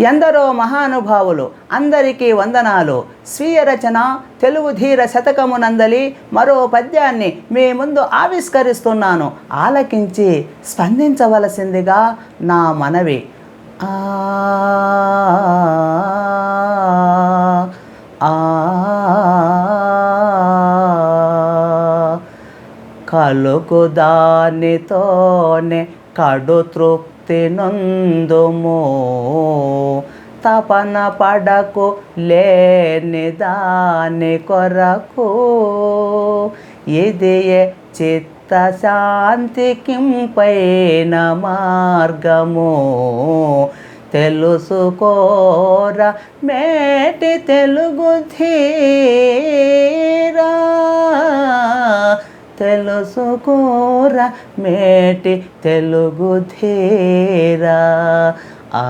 ఎందరో మహానుభావులు అందరికీ వందనాలు. స్వీయ రచన తెలుగు ధీర శతకమునందలి మరో పద్యాన్ని మీ ముందు ఆవిష్కరిస్తున్నాను. ఆలకించి స్పందించవలసిందిగా నా మనవి. ఆ ఆ కలుగు దానితోనే కడు తృప్తి నందుము తపన పడకు లేని దాని కొరకు. ఇదియే చిత్త శాంతికింపైన మార్గము. తెలుసుకోర మేటి తెలుగు ధీ. తెలుసుకోర మేటి తెలుగు ధీరా. ఆ.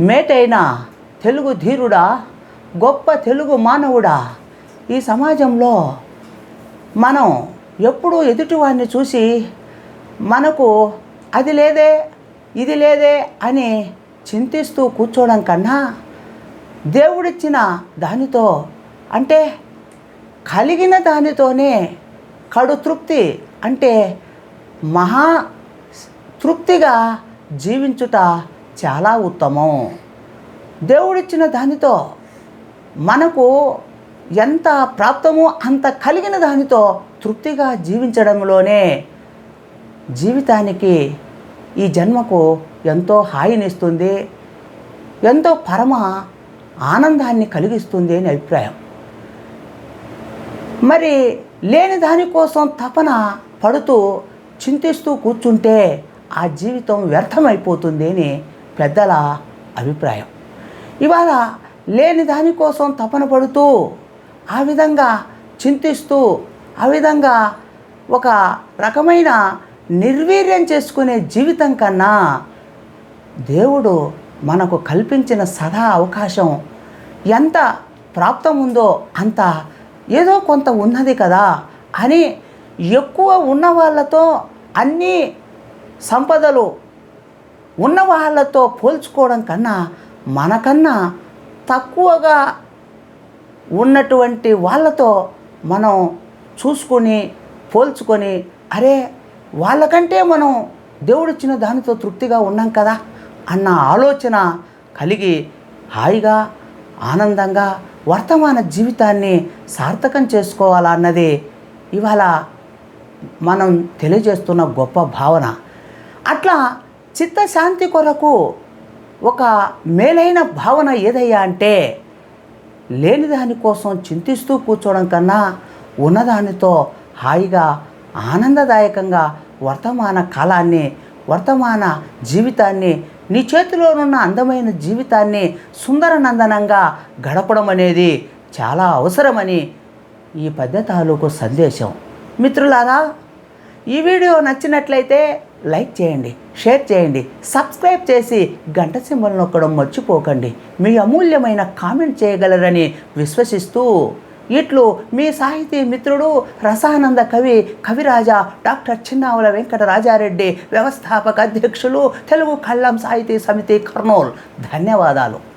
మేటైనా తెలుగు ధీరుడా గొప్ప తెలుగు మానవుడా. ఈ సమాజంలో మనం ఎప్పుడూ ఎదుటివాడిని చూసి మనకు అది లేదే ఇది లేదే అని చింతిస్తూ కూర్చోవడం కన్నా దేవుడిచ్చిన దానితో అంటే కలిగిన దానితోనే కడు తృప్తి అంటే మహా తృప్తిగా జీవించుట చాలా ఉత్తమం. దేవుడిచ్చిన దానితో మనకు ఎంత ప్రాప్తమో అంత కలిగిన దానితో తృప్తిగా జీవించడంలోనే జీవితానికి ఈ జన్మకు ఎంతో హాయినిస్తుంది ఎంతో పరమ ఆనందాన్ని కలిగిస్తుంది అని అభిప్రాయం. మరి లేని దానికోసం తపన పడుతూ చింతిస్తూ కూర్చుంటే ఆ జీవితం వ్యర్థమైపోతుంది అని పెద్దల అభిప్రాయం. ఇవాళ లేని దానికోసం తపన పడుతూ ఆ విధంగా చింతిస్తూ ఆ విధంగా ఒక రకమైన నిర్వీర్యం చేసుకునే జీవితం కన్నా దేవుడు మనకు కల్పించిన సదా అవకాశం ఎంత ప్రాప్తం ఉందో అంత ఏదో కొంత ఉన్నది కదా అని ఎక్కువ ఉన్న వాళ్ళతో అన్ని సంపదలు ఉన్న వాళ్ళతో పోల్చుకోవడం కన్నా మనకన్నా తక్కువగా ఉన్నటువంటి వాళ్ళతో మనం చూసుకొని పోల్చుకొని అరే వాళ్ళకంటే మనం దేవుడిచ్చిన దానితో తృప్తిగా ఉన్నాం కదా అన్న ఆలోచన కలిగి హాయిగా ఆనందంగా వర్తమాన జీవితాన్ని సార్థకం చేసుకోవాలా అన్నది ఇవాళ మనం తెలియజేస్తున్న గొప్ప భావన. అట్లా చిత్తశాంతి కొరకు ఒక మేలైన భావన ఏదయ్యా అంటే లేని దానికోసం చింతిస్తూ కూర్చోవడం కన్నా ఉన్నదానితో హాయిగా ఆనందదాయకంగా వర్తమాన కాలాన్ని వర్తమాన జీవితాన్ని నీ చేతిలోనున్న అందమైన జీవితాన్ని సుందరనందనంగా గడపడం అనేది చాలా అవసరమని ఈ పద్య తాలూకు సందేశం. మిత్రులారా ఈ వీడియో నచ్చినట్లయితే లైక్ చేయండి షేర్ చేయండి సబ్స్క్రైబ్ చేసి గంట సింబల్ నొక్కడం మర్చిపోకండి. మీ అమూల్యమైన కామెంట్ చేయగలరని విశ్వసిస్తూ ఇట్లు మీ సాహితీ మిత్రుడు రసానంద కవి కవిరాజా డాక్టర్ చిన్నావుల వెంకట రాజారెడ్డి వ్యవస్థాపక అధ్యక్షులు తెలుగు కళ్ళం సాహితీ సమితి కర్నూల్. ధన్యవాదాలు.